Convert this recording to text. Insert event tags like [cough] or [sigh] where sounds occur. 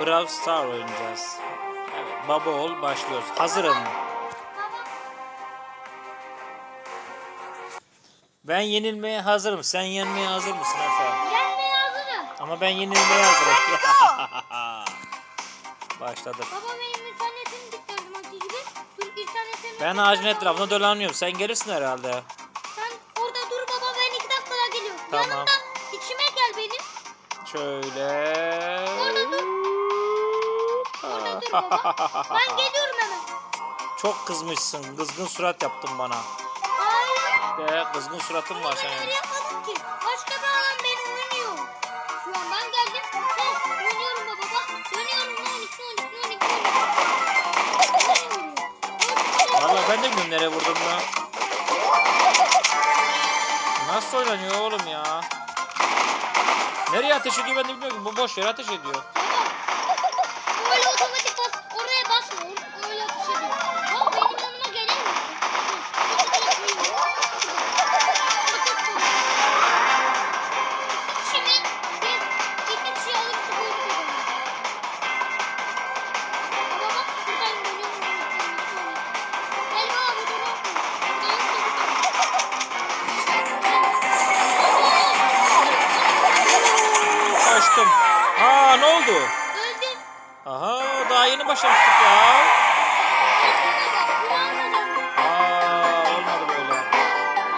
Brawl Star oynayacağız. Evet, baba ol başlıyoruz. Hazırım. Ben yenilmeye hazırım. Sen yenmeye hazır mısın Efe? Yenmeye hazırım. Ama ben yenilmeye hazırım. [laughs] Başladık. Baba benim internetimi bitirdim Hatice gibi. Dur internetimi Ben ağacın etrafında dolanıyorum. Sen gelirsin herhalde. Sen orada dur baba ben iki dakikada geliyorum. Tamam. Yanımda içime gel benim. Şöyle. Baba. Ben geliyorum hemen. Çok kızmışsın. Kızgın surat yaptın bana. Hayır. İşte kızgın suratın var Ben öyle senin. yapmadım ki. Başka bir adam beni oynuyor. Şu an ben geldim. Heh, oynuyorum baba bak. Dönüyorum. Ne 12 12 12 12. Valla ben de bilmiyorum nereye vurdum ya. Nasıl oynanıyor oğlum ya? Nereye ateş ediyor ben de bilmiyorum ki. Bu boş yere ateş ediyor. Aa ne oldu? Öldü. Aha daha yeni başlamıştık ya.